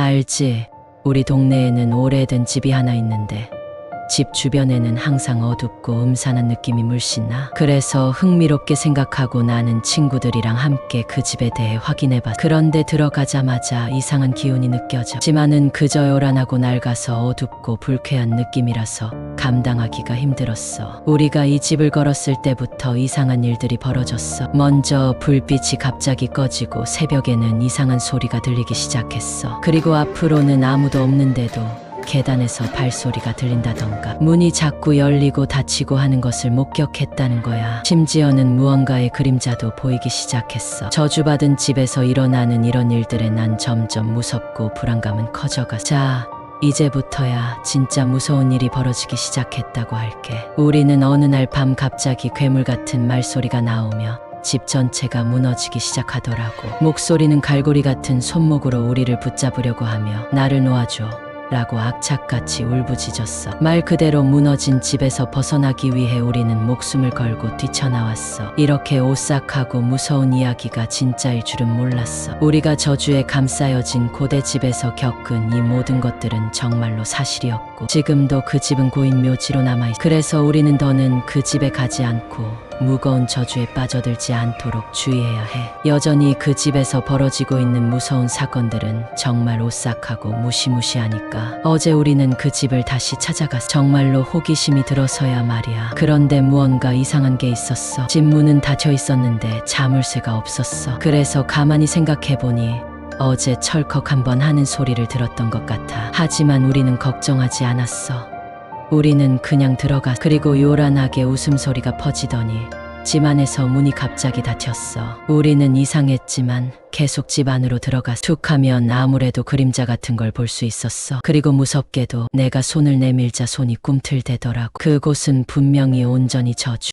알지. 우리 동네에는 오래된 집이 하나 있는데 집 주변에는 항상 어둡고 음산한 느낌이 물씬 나. 그래서 흥미롭게 생각하고 나는 친구들이랑 함께 그 집에 대해 확인해봤. 그런데 들어가자마자 이상한 기운이 느껴져. 지만은 그저 요란하고 낡아서 어둡고 불쾌한 느낌이라서 감당하기가 힘들었어. 우리가 이 집을 걸었을 때부터 이상한 일들이 벌어졌어. 먼저 불빛이 갑자기 꺼지고 새벽에는 이상한 소리가 들리기 시작했어. 그리고 앞으로는 아무도 없는데도 계단에서 발소리가 들린다던가 문이 자꾸 열리고 닫히고 하는 것을 목격했다는 거야. 심지어는 무언가의 그림자도 보이기 시작했어. 저주받은 집에서 일어나는 이런 일들에 난 점점 무섭고 불안감은 커져가. 자, 이제부터야 진짜 무서운 일이 벌어지기 시작했다고 할게. 우리는 어느 날 밤 갑자기 괴물 같은 말소리가 나오며 집 전체가 무너지기 시작하더라고. 목소리는 갈고리 같은 손목으로 우리를 붙잡으려고 하며 나를 놓아줘. 라고 악착같이 울부짖었어. 말 그대로 무너진 집에서 벗어나기 위해 우리는 목숨을 걸고 뛰쳐나왔어. 이렇게 오싹하고 무서운 이야기가 진짜일 줄은 몰랐어. 우리가 저주에 감싸여진 고대 집에서 겪은 이 모든 것들은 정말로 사실이었고 지금도 그 집은 고인 묘지로 남아있어. 그래서 우리는 더는 그 집에 가지 않고 무거운 저주에 빠져들지 않도록 주의해야 해. 여전히 그 집에서 벌어지고 있는 무서운 사건들은 정말 오싹하고 무시무시하니까. 어제 우리는 그 집을 다시 찾아갔어. 정말로 호기심이 들어서야 말이야. 그런데 무언가 이상한 게 있었어. 집 문은 닫혀 있었는데 자물쇠가 없었어. 그래서 가만히 생각해보니 어제 철컥 한번 하는 소리를 들었던 것 같아. 하지만 우리는 걱정하지 않았어. 우리는 그냥 들어가 그리고 요란하게 웃음소리가 퍼지더니 집 안에서 문이 갑자기 닫혔어. 우리는 이상했지만 계속 집 안으로 들어가 툭 하면 아무래도 그림자 같은 걸 볼 수 있었어. 그리고 무섭게도 내가 손을 내밀자 손이 꿈틀대더라고. 그곳은 분명히 온전히 저주.